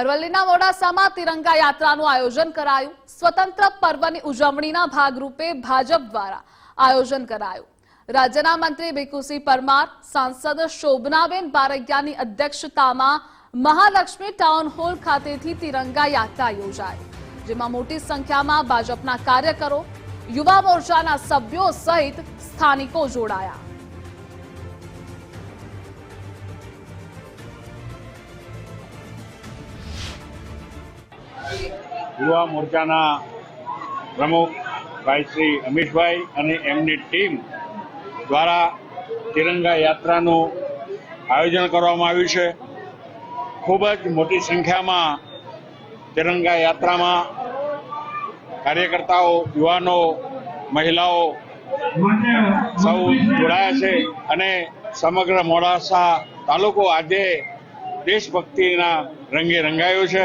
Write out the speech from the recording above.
અરવલ્લીના મોડાસામાં તિરંગા યાત્રાનું આયોજન કરાયું. સ્વતંત્ર પર્વની ઉજવણીના ભાગરૂપે ભાજપ દ્વારા આયોજન કરાયું. રાજ્યના મંત્રી ભીખુસિંહ પરમાર, સાંસદ શોભનાબેન બારૈયાની અધ્યક્ષતામાં મહાલક્ષ્મી ટાઉન હોલ ખાતેથી તિરંગા યાત્રા યોજાઈ, જેમાં મોટી સંખ્યામાં ભાજપના કાર્યકરો, યુવા મોરચાના સભ્યો સહિત સ્થાનિકો જોડાયા. યુવા મોરચાના પ્રમુખ ભાઈ શ્રી અમિતભાઈ અને એમની ટીમ દ્વારા તિરંગા યાત્રાનું આયોજન કરવામાં આવ્યું છે. ખૂબ જ મોટી સંખ્યામાં તિરંગા યાત્રામાં કાર્યકર્તાઓ, યુવાનો, મહિલાઓ સૌ જોડાયા છે અને સમગ્ર મોડાસા તાલુકો આજે દેશભક્તિના રંગે રંગાયો છે.